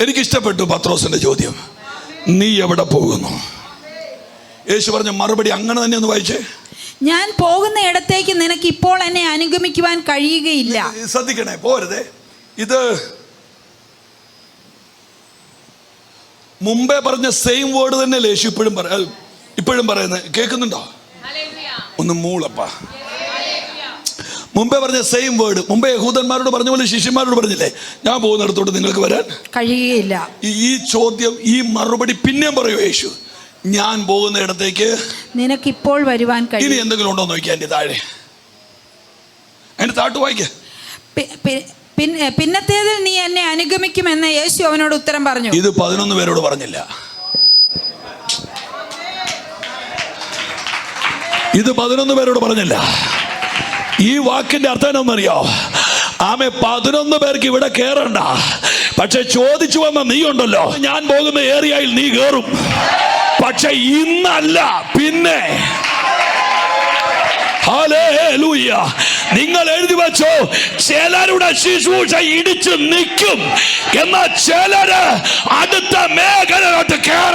എനിക്ക് ഇഷ്ടപ്പെട്ടു പത്രോസിന്റെ ചോദ്യം. നീ എവിടെ പോകുന്നു? യേശു പറഞ്ഞ മറുപടി അങ്ങനെ തന്നെ ഒന്ന് വായിച്ചേ. ഞാൻ പോകുന്ന ഇടത്തേക്ക് നിനക്ക് ഇപ്പോൾ എന്നെ അനുഗമിക്കുവാൻ കഴിയുകയില്ല. ശ്രദ്ധിക്കണേ പോരുതേ. ഇത് മുമ്പേ പറഞ്ഞ സെയിം വേർഡ് തന്നെ യേശു ഇപ്പോഴും പറ ഇപ്പോഴും പറയുന്നത്. കേൾക്കുന്നുണ്ടോ? ഒന്ന് മൂളപ്പാ. മുമ്പേ പറഞ്ഞ സെയിം വേർഡ് മുമ്പേ യഹൂദന്മാരോട് പറഞ്ഞ പോലെ ശിഷ്യന്മാരോട് പറഞ്ഞില്ലേ? ഞാൻ പോകുന്നിടത്തോട്ട് നിങ്ങൾക്ക് വരാൻ കഴിയുകയില്ല. ഈ- ചോദ്യം ഈ മറുപടി പിന്നെയും പറയൂ യേശു. ഞാൻ പോകുന്ന ഇടത്തേക്ക് നിനക്ക് ഇപ്പോൾ വരുവാൻ കഴിയും. ഇനി എന്തെങ്കിലും ഉണ്ടോ നോക്കിയാ എന്റെ താഴെ. അതിന്റെ താട്ട് വായിക്കേ. പിന്നെ പിന്നത്തേതിൽ നീ എന്നെ അനുഗമിക്കുമെന്ന് യേശു അവനോട് ഉത്തരം പറഞ്ഞു. ഇത് പതിനൊന്ന് പേരോട് പറഞ്ഞില്ല. ഇത് പതിനൊന്ന് പേരോട് പറഞ്ഞില്ല. ഈ വാക്കിന്റെ അർത്ഥം എന്നറിയോ ആമേ പതിനൊന്ന് പേർക്ക് ഇവിടെ കേറണ്ട. പക്ഷെ ചോദിച്ചു വന്ന നീ ഉണ്ടല്ലോ. ഞാൻ പോകുന്ന ഏരിയയിൽ നീ കേറും. പക്ഷെ ഇന്നല്ല പിന്നെ. നിങ്ങൾ എഴുതി വെച്ചോ ചിലരുടെ ശുശ്രൂഷ ഇടിച്ചു നിൽക്കും. എന്നാൽ ചിലര് അടുത്ത മേഖലയിലോട്ട് പോകയാ